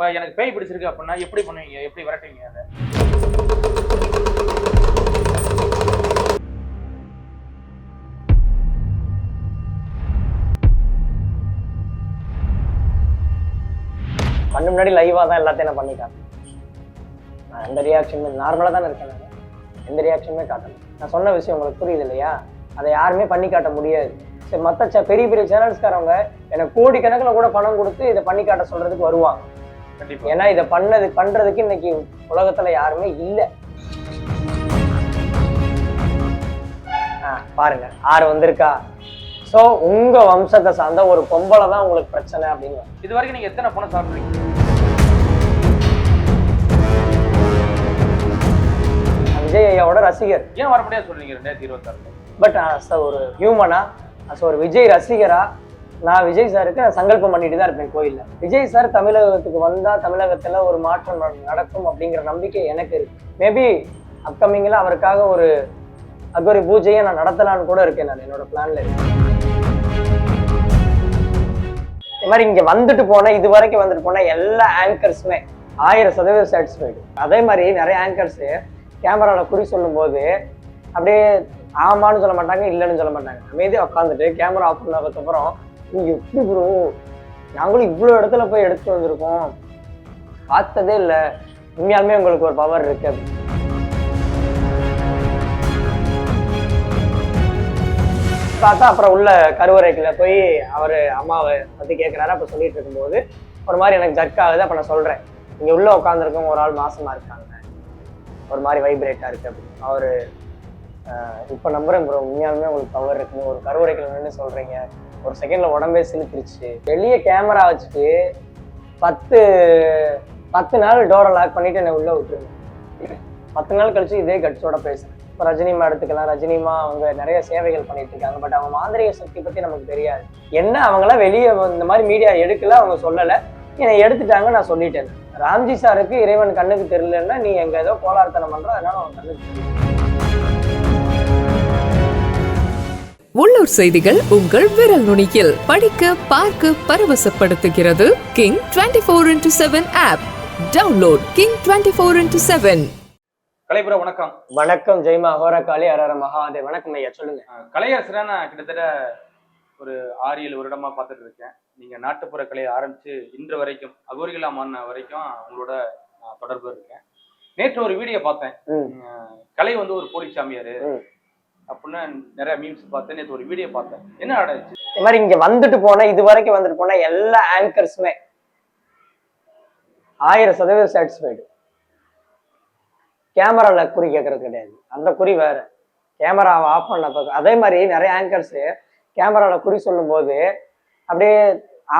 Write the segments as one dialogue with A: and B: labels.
A: இப்போ எனக்கு பேய் பிடிச்சிருக்கு அப்படின்னா எப்படி பண்ணுவீங்க? எப்படி விரட்டுவீங்க அதை?
B: கண்ணு முன்னாடி லைவாக தான் எல்லாத்தையும் நான் பண்ணிட்டேன். நான் எந்த ரியாக்ஷனுமே நார்மலாக தானே இருக்கேன் நான். எந்த ரியாக்ஷனுமே காட்டல. நான் சொன்ன விஷயம் உங்களுக்கு புரியுது இல்லையா? அதை யாருமே பண்ணி காட்ட முடியாது. சரி மற்ற பெரிய பெரிய சேனல்ஸ்காரவங்க எனக்கு கோடிக்கணக்கில் கூட பணம் கொடுத்து இதை பண்ணி காட்ட சொல்றதுக்கு வருவாங்க. ஏன்னா இதை பண்ணது பண்றதுக்கு இன்னைக்கு உலகத்துல யாருமே இல்லை. பாருங்க ஆறு வந்திருக்கா? ஸோ உங்க வம்சத்தை சார்ந்த ஒரு பொம்பளை தான் உங்களுக்கு பிரச்சனை அப்படின்னு
A: இது வரைக்கும் நீங்க எத்தனை பணம் சாப்பிட்றீங்க?
B: விஜய் ஐயாவோட ரசிகர்.
A: ஏன் வர முடியாது சொல்றீங்க ரெண்டாயிரத்தி இருபத்தாறுல?
B: பட் ஒரு ஹியூமனா அஸ் ஒரு விஜய் ரசிகரா? நான் விஜய் சாருக்கு சங்கல்பம் பண்ணிட்டு தான் இருப்பேன் கோயிலில். விஜய் சார் தமிழகத்துக்கு வந்தால் தமிழகத்தில் ஒரு மாற்றம் நட- நடக்கும் அப்படிங்கிற நம்பிக்கை எனக்கு இருக்கு. மேபி அப்கமிங்கில் அவருக்காக ஒரு அக்வரி பூஜையை நான் நடத்தலாம்னு கூட இருக்கேன் நான் என்னோட பிளான்ல இருக்கேன் இந்த மாதிரி இங்கே வந்துட்டு போனேன் இது வரைக்கும் வந்துட்டு போனேன் எல்லா ஆங்கர்ஸுமே ஆயிரம் சதவீதம் சாட்டிஸ்ஃபைடு அதே மாதிரி நிறைய ஆங்கர்ஸு கேமராவில் குறி சொல்லும்போது அப்படியே ஆமான்னு சொல்ல மாட்டாங்க இல்லைன்னு சொல்ல மாட்டாங்க. அமைதியாக உட்காந்துட்டு கேமரா ஆஃப் பண்ணதுக்கப்புறம் எப்படி ப்ரோ நாங்களும் இவ்வளோ இடத்துல போய் எடுத்துட்டு வந்திருக்கோம். பார்த்ததே இல்லை. உண்மையாலுமே உங்களுக்கு ஒரு பவர் இருக்கு பார்த்தா அப்புறம் உள்ள கருவறைக்குள்ள போய் அவர் அம்மாவை பற்றி கேட்குறாரு அப்போ சொல்லிட்டு இருக்கும்போது ஒரு மாதிரி எனக்கு ஜர்க் ஆகுது. அப்போ நான் சொல்கிறேன் இங்கே உள்ளே உட்காந்துருக்கவங்க ஒரு ஆள் மாசமாக இருக்காங்க. ஒரு மாதிரி வைப்ரேட்டாக இருக்குது அப்படின்னு. அவர் இப்போ நம்புறேன் ப்ரோ உண்மையாலுமே உங்களுக்கு பவர் இருக்குன்னு. ஒரு கருவறைக்குள்ள நின்று சொல்கிறீங்க ஒரு செகண்ட்ல உடம்பே சிலுத்துருச்சு வெளியே கேமரா வச்சுட்டு பத்து பத்து நாள் டோரை லாக் பண்ணிட்டு என்னை உள்ள விட்டுருங்க. பத்து நாள் கழிச்சு இதே கட்ஸோட பேசுறேன். இப்போ ரஜினிமா எடுத்துக்கலாம். ரஜினிமா அவங்க நிறைய சேவைகள் பண்ணிட்டு இருக்காங்க. பட் அவங்க மாந்திரிக சக்தி பத்தி நமக்கு தெரியாது. என்ன அவங்களாம் வெளியே இந்த மாதிரி மீடியா எடுக்கல அவங்க சொல்லலை. என்னை எடுத்துட்டாங்க நான் சொல்லிட்டேன். ராம்ஜி சாருக்கு இறைவன் கண்ணுக்கு தெரியலன்னா நீ எங்க ஏதோ கோளாறுத்தனம் பண்ற அதனால அவன் கண்ணுக்கு தெரியல.
C: உள்ளூர் செய்திகள் உங்கள் விரல் நுனியில். படிக்க பார்க்க பரவசப்படுத்துகிறது king twenty four into seven app download king twenty four into seven
A: கலைபுர வணக்கம்.
B: வணக்கம் ஜெய்மா ஹோரகாளி அரர மகாதேவ். வணக்கம் ஐயா சொல்லுங்க.
A: அஹ் கலையரசரை நான் கிட்டத்தட்ட ஒரு ஆறு ஏழு வருடமா பார்த்துட்டு இருக்கேன். நீங்க நாட்டுப்புற கலையை ஆரம்பிச்சு இன்று வரைக்கும் அகோரிகளா மாறின வரைக்கும் உங்களோட தொடர்பு இருக்கேன். நேற்று ஒரு வீடியோ பார்த்தேன். கலை வந்து ஒரு போலி சாமியார். அப்படின்னு நிறைய மீம்ஸ் பார்த்தேன் நேற்று ஒரு வீடியோ பார்த்தேன். என்ன ஆடாச்சு
B: இந்த மாதிரி இங்க வந்துட்டு போனா இது வரைக்கும் வந்துட்டு போனா எல்லா ஆங்கர்ஸுமே ஆயிரம் சதவீதம் சாட்டிஸ்ஃபைடு கேமரால குறி கேட்கறது கிடையாது. அந்த குறி வேற. கேமராவை ஆஃப் பண்ண பார்க்க அதே மாதிரி நிறைய ஆங்கர்ஸ் கேமரால குறி சொல்லும்போது அப்படியே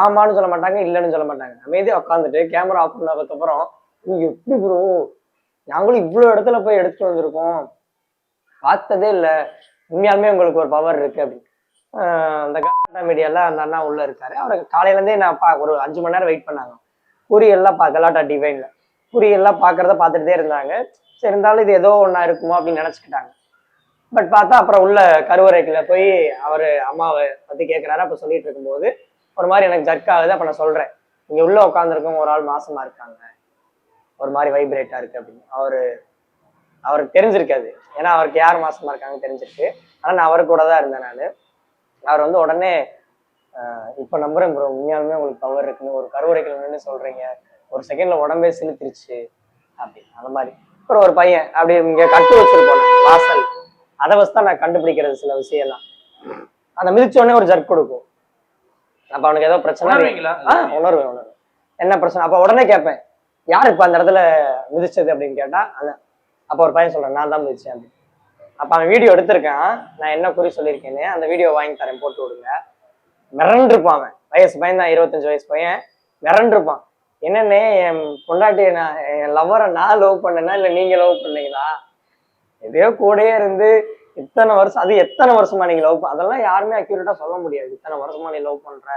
B: ஆமான்னு சொல்ல மாட்டாங்க இல்லைன்னு சொல்ல மாட்டாங்க. அமைதியாக உட்காந்துட்டு கேமரா ஆஃப் பண்ணதுக்கப்புறம் நீங்க எப்படி ப்ரோ நாங்களும் இவ்வளோ இடத்துல போய் எடுத்துட்டு வந்திருக்கோம். பார்த்ததே இல்லை. உண்மையாலுமே உங்களுக்கு ஒரு பவர் இருக்கு அப்படின்னு. அந்த கலாட்டா மீடியால அந்த அண்ணா உள்ள இருக்காரு. அவர் காலையிலேருந்தே நான் பா ஒரு அஞ்சு மணி நேரம் வெயிட் பண்ணாங்க. புரியெல்லாம் பா கலாட்டா டிவைன்ல குறியெல்லாம் பார்க்குறத பார்த்துட்டே இருந்தாங்க. சரி இருந்தாலும் இது ஏதோ ஒன்றா இருக்குமோ அப்படின்னு நினச்சிக்கிட்டாங்க. பட் பார்த்தா அப்புறம் உள்ள கருவறைக்குள்ள போய் அவர் அம்மாவை பற்றி கேட்குறாரு அப்போ சொல்லிட்டு இருக்கும்போது ஒரு மாதிரி எனக்கு ஜர்க் ஆகுது அப்போ நான் சொல்கிறேன் இங்கே உள்ளே உட்காந்துருக்கவங்க ஒரு ஆள் மாசமாக இருக்காங்க. ஒரு மாதிரி வைப்ரேட்டாக இருக்கு அப்படின்னு. அவரு அவருக்கு தெரிஞ்சிருக்காது. ஏன்னா அவருக்கு யார் மாசமா இருக்காங்கன்னு தெரிஞ்சிருக்கு. ஆனா நான் அவர் கூட தான் இருந்தேன் நான். அவர் வந்து உடனே இப்ப நம்புறேன் ப்ரோ உண்மையாலுமே உங்களுக்கு பவர் இருக்குன்னு. ஒரு கருவறைக்குள்ள நின்று சொல்றீங்க. ஒரு செகண்ட்ல உடம்பே சிலுத்துருச்சு அப்படி அந்த மாதிரி. அப்புறம் ஒரு பையன் அப்படி இங்க கட்டு வச்சிருப்போம் வாசல். அதை வச்சு தான் நான் கண்டுபிடிக்கிறது சில விஷயம்லாம். அந்த மிதிச்ச உடனே ஒரு ஜர்க் கொடுக்கும். அப்ப அவனுக்கு ஏதோ பிரச்சனை. உணர்வேன் உணர்வேன். என்ன பிரச்சனை? அப்ப உடனே கேட்பேன் யார் இப்ப அந்த இடத்துல மிதிச்சது? அப்படின்னு கேட்டா அந்த அப்போ ஒரு பையன் சொல்றேன் நான் தான் மிதிச்சேன் அப்ப அவன் வீடியோ எடுத்திருக்கான். நான் என்ன குறி சொல்லியிருக்கேன்னு அந்த வீடியோ வாங்கி தரேன் போட்டு விடுங்க. மிரண்டிருப்பான் அவன். வயசு பையன் தான் இருபத்தஞ்சு வயசு பையன். மிரண்டிருப்பான். என்னன்னே என் பொண்டாட்டி நான் என் லவ்வரை நான் லவ் பண்ணேன்னா இல்ல நீங்க லவ் பண்ணீங்களா? எதையோ கூடயே இருந்து இத்தனை வருஷம் அது எத்தனை வருஷமா நீங்க லவ் அதெல்லாம் யாருமே அக்யூரேட்டா சொல்ல முடியாது. இத்தனை வருஷமா நீ லவ் பண்ற.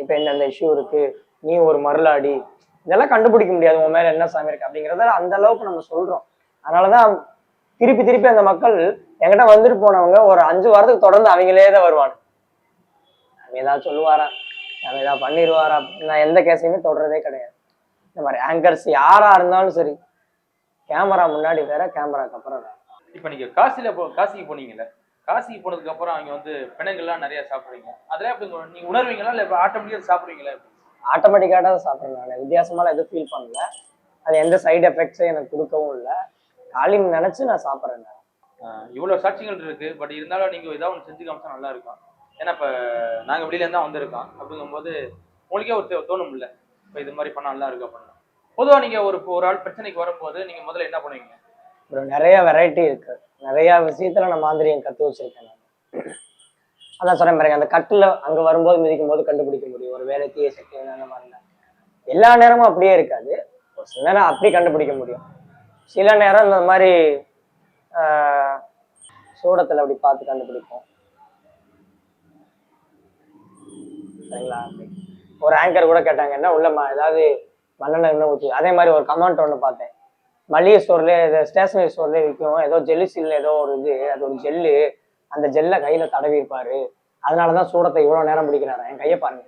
B: இப்ப இந்த இஷ்யூ இருக்கு? நீ ஒரு மருளாடி. இதெல்லாம் கண்டுபிடிக்க முடியாது. உன் மேல என்ன சாமி இருக்கு அப்படிங்கறத அந்த அளவுக்கு நம்ம சொல்றோம். அதனாலதான் திருப்பி திருப்பி அந்த மக்கள் என்கிட்ட வந்துட்டு போனவங்க ஒரு அஞ்சு வாரத்துக்கு தொடர்ந்து அவங்களே தான் வருவாங்க. அவன் ஏதாவது சொல்லுவாரா? அவன் ஏதாவது பண்ணிடுவாரா நான் எந்த கேஸையுமே தொடர்றதே கிடையாது. இந்த மாதிரி ஆங்கர்ஸ் யாரா இருந்தாலும் சரி கேமரா முன்னாடி வேற கேமராக்கு அப்புறம் வேற.
A: இப்போ நீங்க காசில போ காசிக்கு போனீங்கல்ல காசிக்கு போனதுக்கு அப்புறம் அங்க வந்து பிணங்கள்லாம் நிறைய சாப்பிடுறீங்க. அதெல்லாம் எப்படி உங்க- நீங்க உணர்வீங்களா? இல்ல ஆட்டோமேட்டிக்கா சாப்பிடுவீங்களா?
B: ஆட்டோமேட்டிக்காக தான் சாப்பிட்றேன் நான். வித்தியாசமாலாம் எதுவும் ஃபீல் பண்ணல. அது எந்த சைடு எஃபெக்ட்ஸும் எனக்கு கொடுக்கவும் இல்லை. காலின்னு நினச்சி நான் சாப்பிட்றேன்
A: இவ்வளவு சாட்சிகள் இருக்கு பட் இருந்தாலும் நீங்க ஏதாவது ஒன்று செஞ்சு காமிச்சா நல்லா இருக்கும். ஏன்னா இப்ப நாங்க வெளியில இருந்தா வந்திருக்கோம். அப்படிங்கும்போது உங்களுக்கே ஒரு தோணும் இல்ல? இப்போ இது மாதிரி பண்ணா நல்லா இருக்கு அப்படின்னா. பொதுவா நீங்க ஒரு ஒரு ஆள் பிரச்சனைக்கு வரும்போது நீங்க முதல்ல என்ன பண்ணுவீங்க?
B: அப்புறம் நிறைய வெரைட்டி இருக்கு. நிறைய விஷயத்துல நான் மாந்திரியம் கற்று வச்சிருக்கேன் நான். அதான் சொன்னேன் பாருங்க அந்த கட்டில் அங்க வரும்போது மிதிக்கும் போது கண்டுபிடிக்க முடியும். ஒரு வேலை தீய சக்தி அந்த மாதிரி எல்லா நேரமும் அப்படியே இருக்காது. ஒரு சில நேரம் அப்படி கண்டுபிடிக்க முடியும். சில நேரம் இந்த மாதிரி சூடத்துல அப்படி பார்த்து கண்டுபிடிப்போம். சரிங்களா. ஒரு ஆங்கர் கூட கேட்டாங்க என்ன உள்ள ம- ஏதாவது மண்ணெண்ணெய் என்ன ஊற்றி அதே மாதிரி ஒரு கமெண்ட் ஒன்று பார்த்தேன். மளிகை ஸ்டோர்ல இது ஸ்டேஷனரி ஸ்டோர்ல விற்கும். ஏதோ ஜெல்லி சீல் ஏதோ ஒரு இது அது ஒரு ஜெல்லு அந்த ஜெல்லை கையில தடவி இருப்பாரு. அதனாலதான் சூடத்தை இவ்வளவு நேரம் பிடிக்கிறாரு. என் கையை பாருங்க.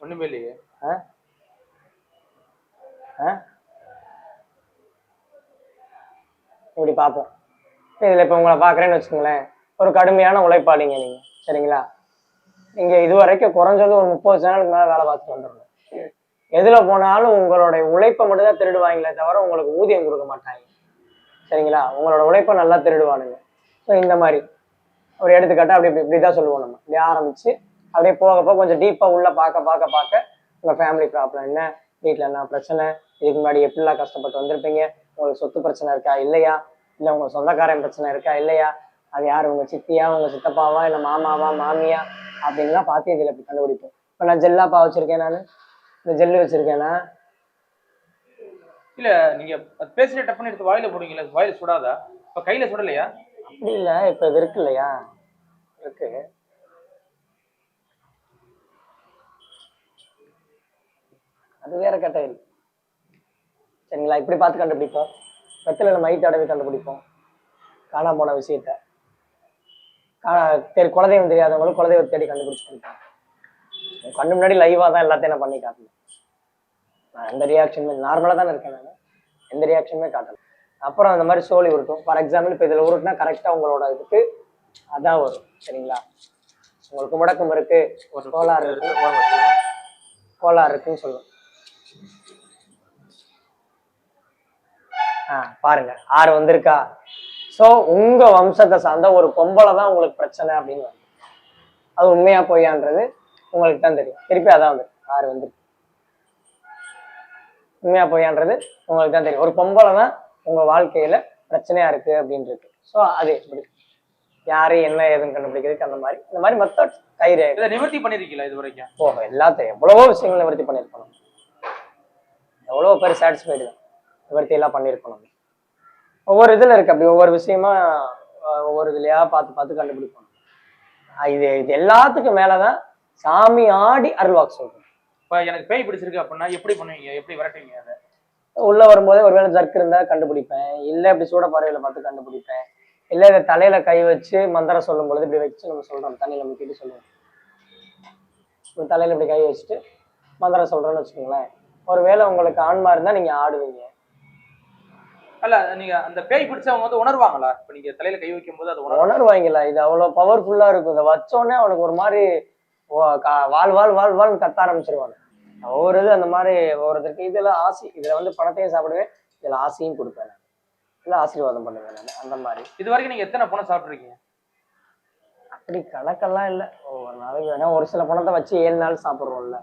A: ஒண்ணுமே இல்லையே.
B: ஆ? ஆ? இப்படி பார்ப்போம். இதுல இப்ப உங்களை பார்க்குறேன்னு வச்சுக்கோங்களேன் ஒரு கடுமையான உழைப்பாளிங்க நீங்க சரிங்களா? நீங்க இது வரைக்கும் குறைஞ்சது ஒரு முப்பது சேனலுக்கு மேலே வேலை பார்த்துட்டு வந்துடணும். எதுல போனாலும் உங்களுடைய உழைப்பை மட்டும்தான் திருடுவாங்களே தவிர உங்களுக்கு ஊதியம் கொடுக்க மாட்டாங்க. சரிங்களா? உங்களோட உழைப்பை நல்லா திருடுவானுங்க. ஸோ இந்த மாதிரி. ஒரு எடுத்துக்காட்டா அப்படி இப்படி இப்படி தான் சொல்லுவோம் நம்ம. இப்படி ஆரம்பிச்சு அப்படியே போக போக கொஞ்சம் டீப்பாக உள்ள பார்க்க பார்க்க பார்க்க உங்கள் ஃபேமிலி ப்ராப்ளம் என்ன? வீட்டில் என்ன பிரச்சனை? இதுக்கு முன்னாடி எப்படிலாம் கஷ்டப்பட்டு வந்திருப்பீங்க? உங்களுக்கு சொத்து பிரச்சனை இருக்கா இல்லையா? இல்லை உங்கள் சொந்தக்காரன் பிரச்சனை இருக்கா இல்லையா? அது யார்? உங்கள் சித்தியா? உங்கள் சித்தப்பாவா? இல்லை மாமாவா? மாமியா? அப்படின்லாம் பார்த்து இதில் கண்டுபிடிப்போம். இப்போ நான் ஜெல்லாப்பா வச்சுருக்கேன் நான். இந்த ஜெல்லு வச்சுருக்கேனா?
A: இல்ல நீங்க அது பேசிட்டு டப்புன்னு எடுத்து வாயில போடுவீங்களா வாயில சுடாதா? இப்ப கையில சுடலையா?
B: அப்படி இல்லை இப்போ இது இருக்கு இல்லையா? இருக்கு. அது வேற கேட்டகரி சரிங்களா? இப்படி பார்த்து கண்டுபிடிப்போம். வெத்தில மை தடவி கண்டுபிடிப்போம். காணாம போன விஷயத்த. காணா தெரி குலதெய்வம் தெரியாதவங்களும் குலதெய்வத்தை தேடி கண்டுபிடிச்சு கொடுப்பாங்க கண்ணு முன்னாடி லைவாக தான் எல்லாத்தையும் நான் பண்ணி காட்டணும். நான் எந்த ரியாக்ஷனுமே நார்மலாக தானே இருக்கேன் நான். எந்த ரியாக்ஷனுமே காட்டல. அப்புறம் அந்த மாதிரி சோலி உருட்டும். ஃபார் எக்ஸாம்பிள் இப்போ இதில் உருட்டுனா கரெக்டாக உங்களோட இதுக்கு அதான் வரும். சரிங்களா? உங்களுக்கு முடக்கம் இருக்கு. கோளாறு இருக்கு. கோளாறு இருக்குன்னு சொல்லும் பாருங்க. ஆறு வந்திருக்கா? ஸோ உங்க வம்சத்தை சார்ந்த ஒரு பொம்பளை தான் உங்களுக்கு பிரச்சனை அப்படின்னு வருது. அது உண்மையா பொய்யான்றது உங்களுக்கு தான் தெரியும். திருப்பி அதான் வந்து ஆறு வந்துருக்கு. உண்மையா பொய்யான்றது உங்களுக்கு தான் தெரியும். ஒரு பொம்பளை தான் உங்க வாழ்க்கையில பிரச்சனையா இருக்கு அப்படின்றது. ஸோ அது இப்படி. யாரு என்ன ஏதுன்னு கண்டுபிடிக்கிறதுக்கு அந்த மாதிரி. இந்த மாதிரி மெத்தட் கயிறு
A: இதை நிவர்த்தி பண்ணிருக்கீங்களா இது வரைக்கும்?
B: போக எல்லாத்தையும் எவ்வளவோ விஷயங்கள் நிவர்த்தி பண்ணியிருக்கணும் எவ்வளோ பேர் சாட்டிஸ்ஃபைடு தான். நிவர்த்தி எல்லாம் பண்ணியிருக்கணும். ஒவ்வொரு இதில் இருக்கு. அப்படி ஒவ்வொரு விஷயமா ஒவ்வொரு இதுலையா பார்த்து பார்த்து கண்டுபிடிப்போம் இது இது எல்லாத்துக்கும் மேலதான் சாமி ஆடி அருள்வாக்கு சொல்றேன்
A: இப்ப எனக்கு பேய் பிடிச்சிருக்கு அப்படின்னா எப்படி பண்ணுவீங்க? எப்படி விரட்டுவீங்க அதை?
B: உள்ள வரும்போதே ஒருவேளை ஜர்க் இருந்தா கண்டுபிடிப்பேன். இல்லை இப்படி சூட பார்வையில பார்த்து கண்டுபிடிப்பேன். இல்லை இதை தலையில கை வச்சு மந்திரம் சொல்லும் பொழுது இப்படி வச்சு நம்ம சொல்றோம். தண்ணியில முக்கிட்டு சொல்லுவோம். தலையில இப்படி கை வச்சுட்டு மந்திரம் சொல்றோம்னு வச்சுக்கோங்களேன். ஒருவேளை உங்களுக்கு ஆன்மா இருந்தா நீங்க ஆடுவீங்க.
A: அல்ல நீங்க அந்த பேய் பிடிச்சவங்க வந்து உணர்வாங்களா? இப்ப நீங்க தலையில கை வைக்கும் போது அது உணர்வு
B: உணர்வாங்கல்ல இது அவ்வளவு பவர்ஃபுல்லா இருக்கும். இதை வச்சோடனே அவனுக்கு ஒரு மாதிரி வாழ் வாழ் வாழ் வாழ்னு கத்த ஆரம்பிச்சிருவாங்க. ஒவ்வொரு இது அந்த மாதிரி ஒவ்வொருத்தருக்கு இதுல ஆசி இதுல வந்து பணத்தையும் சாப்பிடுவேன் இதுல ஆசையும் கொடுப்பேன் இல்ல ஆசீர்வாதம் பண்ணுவேன் நான் அந்த மாதிரி.
A: இது வரைக்கும் நீங்க எத்தனை பணம் சாப்பிட்டுருக்கீங்க?
B: அப்படி கணக்கெல்லாம் இல்லை. ஒவ்வொரு நாளைக்கு வேணா ஒரு சில பணத்தை வச்சு ஏழு நாள் சாப்பிடுறோம்ல.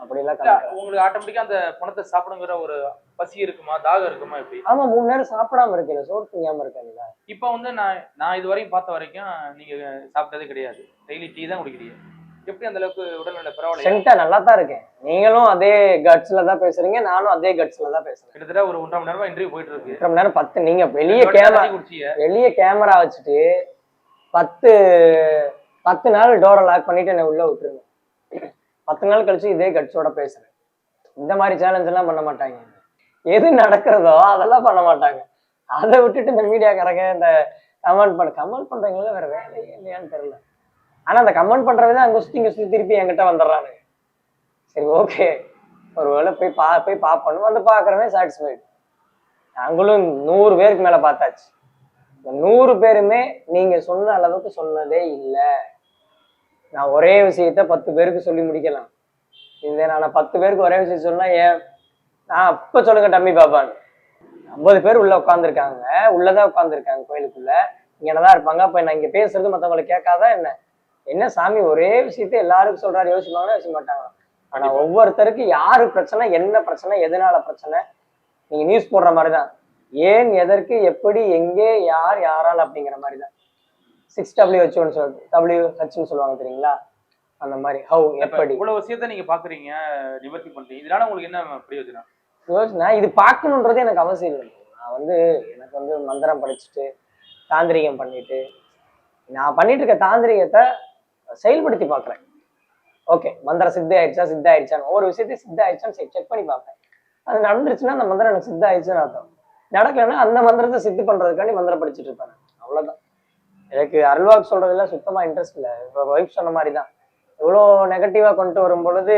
B: அப்படிலாம்
A: உங்களுக்கு ஆட்டோமேட்டிக்கா அந்த பணத்தை சாப்பிடுங்கிற ஒரு பசி இருக்குமா? தாகம் இருக்குமா? எப்படி?
B: ஆமா மூணு நேரம் சாப்பிடாம இருக்கல சோறு திங்காம இருக்காங்கல்ல
A: இப்ப வந்து நான் நான் இது வரையும் பார்த்த வரைக்கும் நீங்க சாப்பிட்டதே கிடையாது. டெய்லி டீ தான் குடிக்கிறீங்க. எப்படி அந்த அளவுக்கு உடல்நல பரவாயில்ல
B: சென்டா நல்லா தான் இருக்கேன். நீங்களும் அதே கட்ஸ்ல தான் பேசுறீங்க நானும் அதே கட்ஸ்ல தான் பேசுறேன்.
A: கிட்டத்தட்ட ஒரு ஒன்றரை மணி நேரமா இன்டர்வியூ போயிட்டு இருக்கு.
B: எட்டரை மணி நேரம் பத்து நீங்க வெளிய கேமரா வெளிய கேமரா வச்சுட்டு பத்து பத்து நாள் டோரை லாக் பண்ணிட்டு என்னை உள்ள விட்டுருங்க. பத்து நாள் கழிச்சு இதே கட்சியோட பேசுறேன். இந்த மாதிரி சேலஞ்ச் எல்லாம் பண்ண மாட்டாங்க. எது நடக்கிறதோ அதெல்லாம் பண்ண மாட்டாங்க. அதை விட்டுட்டு இந்த மீடியாக்காரங்க இந்த கமெண்ட் பண்ண கமெண்ட் பண்றவங்களுக்கு வேற வேலையே இல்லையான்னு தெரியல. ஆனா அந்த கமெண்ட் பண்றவங்க அங்க சுத்தி இங்க சுத்தி திருப்பி என்கிட்ட வந்துடுறாங்க சரி ஓகே ஒரு வேளை போய் பா போய் பார்ப்போம் வந்து பார்க்குறவன் சாட்டிஸ்ஃபைடு நாங்களும் நூறு பேருக்கு மேலே பார்த்தாச்சு. இந்த நூறு பேருமே நீங்கள் சொன்ன அளவுக்கு சொன்னதே இல்லை. நான் ஒரே விஷயத்த பத்து பேருக்கு சொல்லி முடிக்கலாம். இதே நான் பத்து பேருக்கு ஒரே விஷயம் சொன்னா ஏன்? நான் அப்போ சொல்லுங்க டம்மி பாபான்னு. ஐம்பது பேர் உள்ள உட்காந்துருக்காங்க உள்ளதான் உட்காந்துருக்காங்க கோயிலுக்குள்ள. இங்கே தான் இருப்பாங்க. அப்போ நான் இங்கே பேசுறது மற்றவங்களுக்கு கேட்காதா என்ன? என்ன சாமி ஒரே விஷயத்த எல்லாருக்கும் சொல்றாரு? யோசிப்பாங்கன்னா யோசிக்க மாட்டாங்க ஆனா ஒவ்வொருத்தருக்கு யாரு பிரச்சனை என்ன பிரச்சனை எதனால பிரச்சனை? நீங்க நியூஸ் போடுற மாதிரி தான் ஏன் எதற்கு எப்படி எங்கே யார் யாரால் அப்படிங்கிற மாதிரி தான் சிக்ஸ் டபிள்யூ ஹெச்னு சொல் டபிள்யூ ஹெச்னு சொல்லுவாங்க தெரியுங்களா? அந்த மாதிரி. ஹவு எப்படி?
A: இவ்வளவு விஷயத்த நீங்க பாக்குறீங்க நிவர்த்தி பண்றீங்க. இதனால உங்களுக்கு என்ன பிரயோஜனம்?
B: யோசனை இது பார்க்கணுன்றது எனக்கு அவசியம் இல்லை. நான் வந்து எனக்கு வந்து மந்திரம் படிச்சுட்டு தாந்திரிகம் பண்ணிட்டு நான் பண்ணிட்டு இருக்க தாந்திரிகத்தை செயல்படுத்தி பார்க்குறேன். ஓகே மந்திரம் சித்தி ஆயிடுச்சா சித்த ஆயிடுச்சான்னு ஒவ்வொரு விஷயத்தையும் சித்த ஆயிடுச்சான்னு செக் பண்ணி பார்ப்பேன். அது நடந்துருச்சுன்னா அந்த மந்திரம் எனக்கு சித்த ஆயிடுச்சுன்னு அர்த்தம். நடக்கலைன்னா அந்த மந்திரத்தை சித்து பண்றதுக்காண்டி மந்திரம் படிச்சுட்டு இருப்பேன் நான். எனக்கு அருள்வாக்கு சொல்றதுல சுத்தமா இன்ட்ரெஸ்ட் இல்லை. இப்போ ஒய்ஃப் சொன்ன மாதிரி தான் இவ்வளோ நெகட்டிவா கொண்டு வரும் பொழுது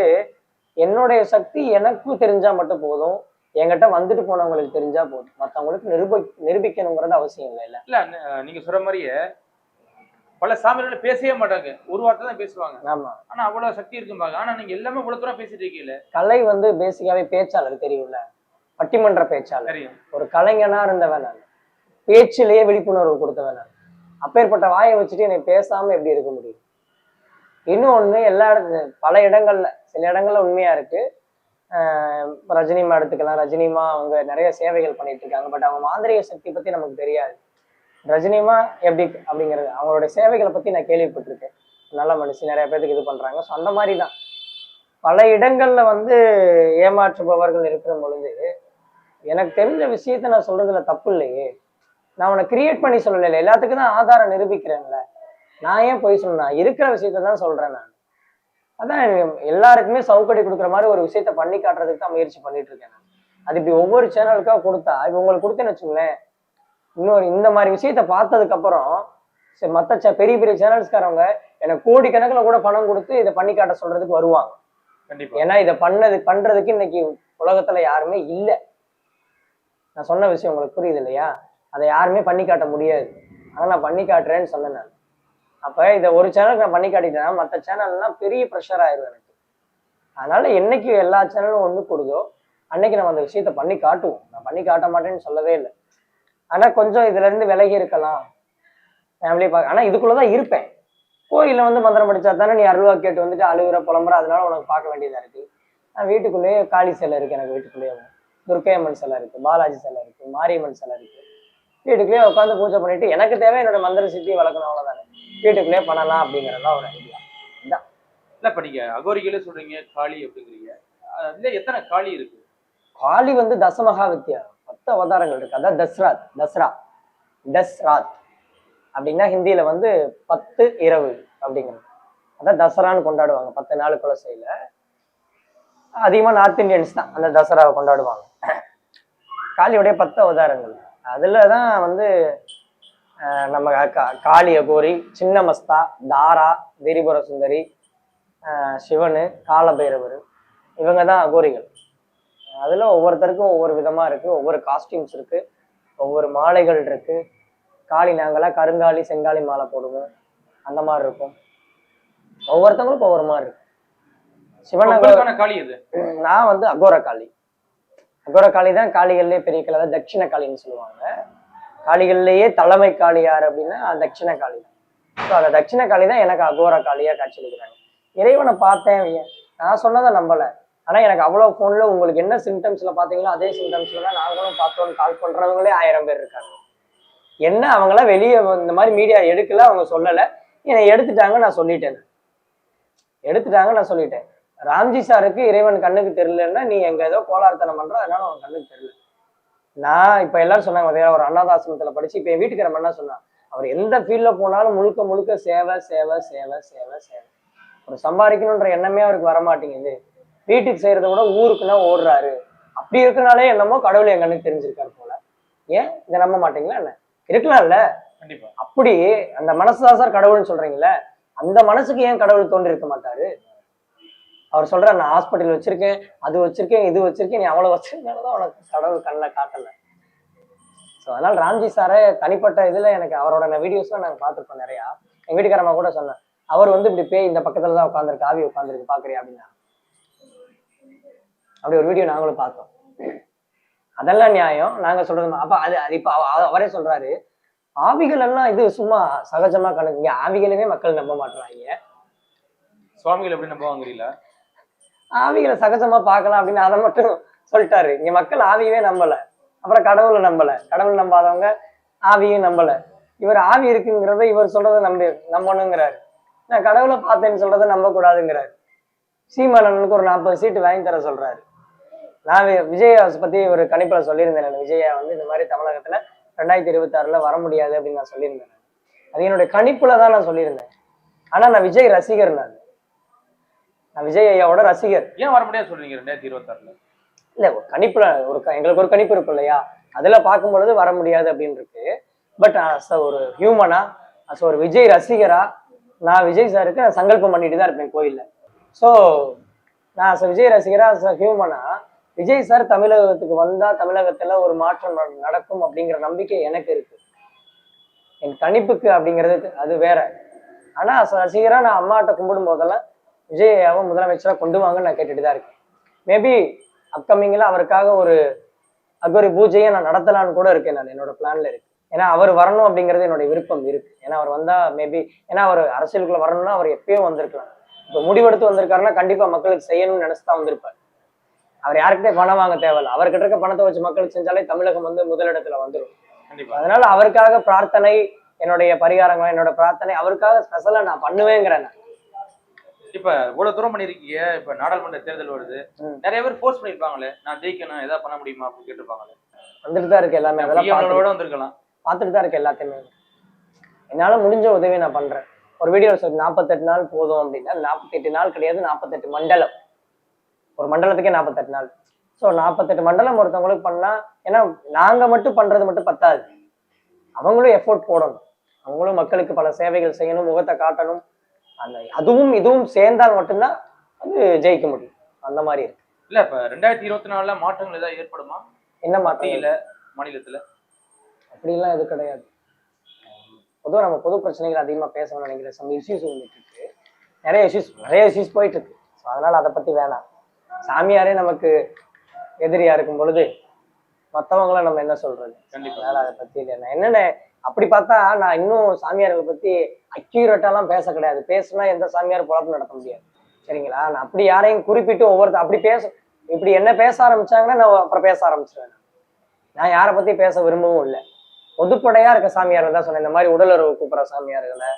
B: என்னுடைய சக்தி எனக்கும் தெரிஞ்சா மட்டும் போதும். என்கிட்ட வந்துட்டு போனவங்களுக்கு தெரிஞ்சா போதும். மற்றவங்களுக்கு நிரூபி நிரூபிக்கணுங்கிறது அவசியம் இல்லை இல்ல.
A: இல்ல நீங்க சொல்ற மாதிரியே பல சாமியார்கள் பேசவே மாட்டாங்க. ஒரு வார்த்தை தான் பேசுவாங்க.
B: ஆமா.
A: ஆனா அவ்வளவு சக்தி இருக்கும்பாங்க. ஆனா நீங்க எல்லாமே இவ்வளவு தூரம் பேசிட்டு இருக்கீங்களே
B: கலை வந்து பேசிக்காவே பேச்சாளர் தெரியும்ல? பட்டிமன்ற பேச்சாளர். ஒரு கலைஞனா இருந்தவன் நான். பேச்சிலேயே விழிப்புணர்வு கொடுத்தவன் நான். அப்பேற்பட்ட வாயை வச்சுட்டு என்னை பேசாமல் எப்படி இருக்க முடியும்? இன்னொன்று எல்லா இடத்துல பல இடங்கள்ல சில இடங்கள்ல உண்மையா இருக்கு. ரஜினிமா எடுத்துக்கலாம். ரஜினிமா அவங்க நிறைய சேவைகள் பண்ணிட்டு இருக்காங்க. பட் அவங்க மாந்திரிக சக்தி பத்தி நமக்கு தெரியாது. ரஜினிமா எப்படி அப்படிங்கிறது அவங்களோட சேவைகளை பத்தி நான் கேள்விப்பட்டிருக்கேன். நல்ல மனுஷன் நிறைய பேருக்கு இது பண்றாங்க. ஸோ அந்த மாதிரி தான் பல இடங்கள்ல வந்து ஏமாற்றுபவர்கள் இருக்கிற பொழுது எனக்கு தெரிஞ்ச விஷயத்த நான் சொல்றதுல தப்பு இல்லையே. நான் உன்னை கிரியேட் பண்ணி சொல்லல எல்லாத்துக்கும் தான் ஆதாரம் நிரூபிக்கிறேன்ல. நான் ஏன் போய் சொன்னேன் இருக்கிற விஷயத்த தான் சொல்றேன் நான். அதான் எல்லாருக்குமே சவுக்கடி கொடுக்குற மாதிரி ஒரு விஷயத்த பண்ணி காட்டுறதுக்கு தான் முயற்சி பண்ணிட்டு இருக்கேன் நான். அது இப்படி ஒவ்வொரு சேனலுக்காக கொடுத்தா இப்போ உங்களுக்கு கொடுத்தேன்னு வச்சுங்களேன் இன்னொரு இந்த மாதிரி விஷயத்த பார்த்ததுக்கு அப்புறம் சரி மற்ற பெரிய பெரிய சேனல்ஸ்காரவங்க எனக்கு கோடிக்கணக்கில் கூட பணம் கொடுத்து இதை பண்ணி காட்ட சொல்றதுக்கு வருவாங்க.
A: கண்டிப்பா.
B: ஏன்னா இதை பண்ணது பண்றதுக்கு இன்னைக்கு உலகத்துல யாருமே இல்லை. நான் சொன்ன விஷயம் உங்களுக்கு புரியுது இல்லையா? அதை யாருமே பண்ணி காட்ட முடியாது. ஆனா நான் பண்ணி காட்டுறேன்னு சொன்னேன் நான். அப்போ இதை ஒரு சேனலுக்கு நான் பண்ணி காட்டிட்டேன்னா மற்ற சேனல்லாம் பெரிய ப்ரெஷர் ஆயிரும் எனக்கு. அதனால என்னைக்கு எல்லா சேனலும் ஒண்ணு கொடுதோ அன்னைக்கு நம்ம அந்த விஷயத்த பண்ணி காட்டுவோம். நான் பண்ணி காட்ட மாட்டேன்னு சொல்லவே இல்லை. ஆனா கொஞ்சம் இதுல இருந்து விலகி இருக்கலாம். ஃபேமிலி பார்க்க ஆனா இதுக்குள்ளதான் இருப்பேன். கோயிலில் வந்து மந்திரம் படிச்சா தானே நீ அருள்வா கேட்டு வந்துட்டு அழுகுற புலம்புற அதனால உனக்கு பார்க்க வேண்டியதா இருக்கு. நான் வீட்டுக்குள்ளேயே காளி சிலை இருக்கு எனக்கு வீட்டுக்குள்ளேயே. துர்க்கை அம்மன் சிலை இருக்குது பாலாஜி சிலை இருக்குது மாரியம்மன் சிலை இருக்குது வீட்டுக்குள்ளேயே உட்காந்து பூஜை பண்ணிட்டு எனக்கு தேவை என்னோட மந்திர சித்தி வளர்க்கணும் அவ்வளவுதானே. வீட்டுக்குள்ளேயே பண்ணலாம் அப்படிங்கறதுதான் ஒரு ஐடியா
A: இல்ல இப்ப நீங்க அகோரிகளே சொல்றீங்க காளி அப்படிங்கிறீங்க. அதுல எத்தனை காளி இருக்கு?
B: காளி வந்து தசமகா வித்யா பத்து அவதாரங்கள் இருக்கு. அதான் தஸ்ராத் தஸ்ரா. தஸ்ராத். அப்படின்னா ஹிந்தியில வந்து பத்து இரவு அப்படிங்கிறது. அதான் தசரான்னு கொண்டாடுவாங்க பத்து நாள் குலசையில. அதிகமா நார்த் இந்தியன்ஸ் தான் அந்த தசராவை கொண்டாடுவாங்க. காளியுடைய பத்து அவதாரங்கள். அதுல தான் வந்து நம்ம கா- காளி அகோரி சின்ன மஸ்தா தாரா திரிபுர சுந்தரி சிவனு காலபைரவர் இவங்க தான் அகோரிகள். அதுல ஒவ்வொருத்தருக்கும் ஒவ்வொரு விதமா இருக்கு ஒவ்வொரு காஸ்டியூம்ஸ் இருக்கு ஒவ்வொரு மாலைகள் இருக்கு. காளி நாங்களாம் கருங்காலி செங்காலி மாலை போடுவோம். அந்த மாதிரி இருக்கும். ஒவ்வொருத்தவங்களுக்கும் ஒவ்வொரு மாதிரி இருக்கு. சிவன்
A: காளி இது
B: நான் வந்து அகோர காளி. அகோர காளி தான் காளிகள்லேயே பெரிய காளி அதாவது தட்சிண காளின்னு சொல்லுவாங்க. காளிகள்லேயே தலைமை காளி யார் அப்படின்னா தட்சிண காளி தான். ஸோ அந்த தட்சிண காளி தான் எனக்கு அகோர காளியாக காட்சியளிக்கிறாங்க. இறைவனை பார்த்தேன் நான் சொன்னதை நம்பலை. ஆனால் எனக்கு அவ்வளோ ஃபோனில் உங்களுக்கு என்ன சிம்டம்ஸில் பார்த்தீங்களோ அதே சிம்டம்ஸில் தான் நாங்களும் பார்த்தோன்னு கால் பண்ணுறவங்களே ஆயிரம் பேர் இருக்காங்க. என்ன அவங்களாம் வெளியே இந்த மாதிரி மீடியா எடுக்கல அவங்க சொல்லலை. என்னை எடுத்துட்டாங்க நான் சொல்லிட்டேன். எடுத்துட்டாங்க நான் சொல்லிட்டேன். ராம்ஜி சாருக்கு இறைவன் கண்ணுக்கு தெரியலன்னா நீ எங்க ஏதோ கோளாறுத்தனம் பண்ற அதனால அவன் கண்ணுக்கு தெரியல. நான் இப்ப எல்லாரும் சொன்னாங்க ஒரு அனாதாசிரமத்துல படிச்சு இப்ப என் வீட்டுக்காரன் என்ன சொன்னான். அவர் எந்த ஃபீல்ட்ல போனாலும் முழுக்க முழுக்க சேவை சேவை சேவை சேவை சேவை. ஒரு சம்பாதிக்கணுன்ற எண்ணமே அவருக்கு வர மாட்டேங்குது வீட்டுக்கு செய்யறத விட ஊருக்குன்னா ஓடுறாரு. அப்படி இருக்கனாலே என்னமோ கடவுள் என் கண்ணுக்கு தெரிஞ்சிருக்காரு போல. ஏன்? இதை நம்ப மாட்டீங்களா என்ன? இருக்கலாம்ல?
A: கண்டிப்பா.
B: அப்படி அந்த மனசுதான் சார் கடவுள்னு சொல்றீங்களே அந்த மனசுக்கு ஏன் கடவுள் தோன்றி இருக்க மாட்டாரு? அவர் சொல்ற நான் ஹாஸ்பிட்டல் வச்சிருக்கேன் அது வச்சிருக்கேன் இது வச்சிருக்கேன் நீ அவ்வளவு வச்சிருந்தாலும் உனக்கு கடவுள் கண்ணில் காட்டல. ஸோ அதனால ராம்ஜி சாரை தனிப்பட்ட இதுல எனக்கு அவரோட வீடியோஸ்லாம் நாங்கள் பார்த்துருப்போம் நிறையா. எங்க வீட்டுக்காரம்மா கூட சொன்னேன் அவர் வந்து இப்படி பேய் இந்த பக்கத்துல தான் உட்காந்துருக்கு ஆவி உட்காந்துருக்கு பாக்குறியா அப்படின்னா. அப்படி ஒரு வீடியோ நாங்களும் பார்த்தோம். அதெல்லாம் நியாயம். நாங்க சொல்றது அப்ப அது அது இப்ப அவ- அவரே சொல்றாரு ஆவிகள் எல்லாம் இது சும்மா சகஜமா கணக்கு ஆவிகளுமே மக்கள் நம்ப மாட்டுறாங்க
A: சுவாமிகள் எப்படி நம்ப வாங்குறீங்களா
B: ஆவிகளை சகஜமா பார்க்கலாம் அப்படின்னு அதை மட்டும் சொல்லிட்டாரு. இங்க மக்கள் ஆவியவே நம்பல. அப்புறம் கடவுளை நம்பல. கடவுள் நம்பாதவங்க ஆவியும் நம்பல. இவர் ஆவி இருக்குங்கிறத இவர் சொல்றதை நம்பி நம்பணுங்கிறாரு. நான் கடவுளை பார்த்தேன்னு சொல்றதை நம்ப கூடாதுங்கிறாரு சீமானனுக்கு ஒரு நாற்பது சீட்டு வாங்கி தர சொல்றாரு. நான் வி- விஜய பத்தி ஒரு கணிப்புல சொல்லியிருந்தேன் நான். விஜயா வந்து இந்த மாதிரி தமிழகத்துல ரெண்டாயிரத்தி இருபத்தி வர முடியாது அப்படின்னு நான் சொல்லியிருந்தேன். அது என்னுடைய கணிப்புல தான் நான் சொல்லியிருந்தேன். ஆனா நான் விஜய் ரசிகர் நான். விஜய் ஐயாவோட ரசிகர்.
A: ஏன் வர முடியாது சொல்றீங்க ரெண்டாயிரத்தி இருபத்தாறுல?
B: இல்ல ஒரு கணிப்புல ஒரு எங்களுக்கு ஒரு கணிப்பு இருக்கும் இல்லையா? அதுல பார்க்கும் பொழுது வர முடியாது அப்படின்னு இருக்கு பட் அஸ் ஒரு ஹியூமனா அஸ் ஒரு விஜய் ரசிகரா நான் விஜய் சாருக்கு நான் சங்கல்பம் பண்ணிட்டு தான் இருப்பேன் கோயில்ல. ஸோ நான் a விஜய் ரசிகரா அஸ் ஹியூமனா விஜய் சார் தமிழகத்துக்கு வந்தா தமிழகத்துல ஒரு மாற்றம் நட- நடக்கும் அப்படிங்கிற நம்பிக்கை எனக்கு இருக்கு. என் கணிப்புக்கு அப்படிங்கிறது அது வேற. ஆனா as a ரசிகரா நான் அம்மாட்ட கும்பிடும் போதெல்லாம் விஜய் ஐயாவை முதலமைச்சரா கொண்டு வாங்கன்னு நான் கேட்டுட்டு தான் இருக்கேன். மேபி அப்கமிங்ல அவருக்காக ஒரு அக்வரி பூஜையை நான் நடத்தலாம்னு கூட இருக்கேன் நான் என்னோட பிளான்ல இருக்கு. ஏன்னா அவர் வரணும் அப்படிங்கிறது என்னோட விருப்பம் இருக்கு. ஏன்னா அவர் வந்தா மேபி ஏன்னா அவர் அரசியலுக்குள்ள வரணும்னா அவர் எப்பயோ வந்திருக்கலாம். இப்போ முடிவெடுத்து வந்திருக்காருன்னா கண்டிப்பா மக்களுக்கு செய்யணும்னு நினைச்சு தான் வந்திருப்பார். அவர் யாருக்கிட்டே பணம் வாங்க தேவையில்ல. அவர்கிட்ட இருக்க பணத்தை வச்சு மக்களுக்கு செஞ்சாலே தமிழகம் வந்து முதலிடத்துல வந்துடும்
A: கண்டிப்பா.
B: அதனால அவருக்காக பிரார்த்தனை என்னுடைய பரிகாரங்கள் என்னோட பிரார்த்தனை அவருக்காக ஸ்பெஷலா நான் பண்ணுவேங்கிறேன்.
A: இப்ப இவ்வளவு தூரம் பண்ணிருக்கீங்க. இப்ப நாடாளுமன்ற தேர்தல் வருது. நிறைய பேர் ஃபோர்ஸ் பண்ணிருப்பாங்களே. நான் ஜெயிக்கணும். ஏதாவது பண்ண முடியுமா? அப்படின்னு கேட்டிருப்பாங்களே.
B: வந்துட்டு தான் இருக்கு எல்லாமே. அதெல்லாம்
A: வந்திருக்கலாம்.
B: பார்த்துட்டு தான் இருக்கு எல்லாத்தையுமே. என்னால முடிஞ்ச உதவி நான் பண்றேன். ஒரு வீடியோ சொல்லி நாற்பத்தெட்டு நாள் போதும் அப்படின்னா நாற்பத்தெட்டு நாள் கிடையாது நாற்பத்தெட்டு மண்டலம். ஒரு மண்டலத்துக்கே நாற்பத்தெட்டு நாள். ஸோ நாற்பத்தெட்டு மண்டலம் ஒருத்தவங்களுக்கு பண்ணா ஏன்னா நாங்க மட்டும் பண்றது மட்டும் பத்தாது. அவங்களும் எஃபோர்ட் போடணும். அவங்களும் மக்களுக்கு பல சேவைகள் செய்யணும் முகத்தை காட்டணும். அந்த அதுவும் இதுவும் சேர்ந்தால் மட்டும்தான் அது ஜெயிக்க முடியும். அந்த மாதிரி இருக்கு.
A: இல்ல இப்ப ரெண்டாயிரத்தி இருபத்தி நாலுல மாற்றங்கள் ஏதாவது ஏற்படுமா?
B: என்ன மாற்றம்?
A: மத்தியில மாநிலத்துல?
B: அப்படிலாம் எதுவும் கிடையாது. பொதுவாக நம்ம பொது பிரச்சனைகள் அதிகமாக பேசணும்னு நினைக்கிற சம் இஷ்யூஸ் வந்துட்டு இருக்கு. நிறைய இஷ்யூஸ் நிறைய இஷ்யூஸ் போயிட்டு இருக்கு. ஸோ அதனால அதை பத்தி வேணாம். சாமியாரே நமக்கு எதிரியா இருக்கும் பொழுது மற்றவங்கள நம்ம என்ன சொல்றது?
A: கண்டிப்பா.
B: அதனால அதை பத்தி இல்லை. நான் என்னென்ன அப்படி பார்த்தா நான் இன்னும் சாமியார்களை பத்தி அக்யூரேட்டாலாம் பேச கிடையாது. பேசுனா எந்த சாமியார் பொழப்பு நடத்த முடியாது. சரிங்களா? நான் அப்படி யாரையும் குறிப்பிட்டு ஒவ்வொருத்த அப்படி பேச இப்படி என்ன பேச ஆரம்பிச்சாங்கன்னா நான் அப்புறம் பேச ஆரம்பிச்சிருவேன் நான். யாரை பத்தி பேச விரும்பவும் இல்லை. பொதுப்படையா இருக்க சாமியார்கள் தான் சொன்னேன். இந்த மாதிரி உடலுறவு கூப்பிடுற சாமியார்களை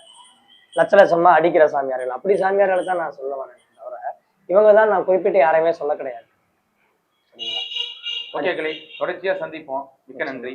B: லட்ச லட்சமா அடிக்கிற சாமியார்கள். அப்படி சாமியார்களை தான் நான் சொல்ல வரேன். தவிர இவங்க தான் நான் குறிப்பிட்டு யாரையுமே சொல்ல கிடையாது. சரிங்களா?
A: ஓகே கிளை. தொடர்ச்சியா சந்திப்போம். மிக்க நன்றி.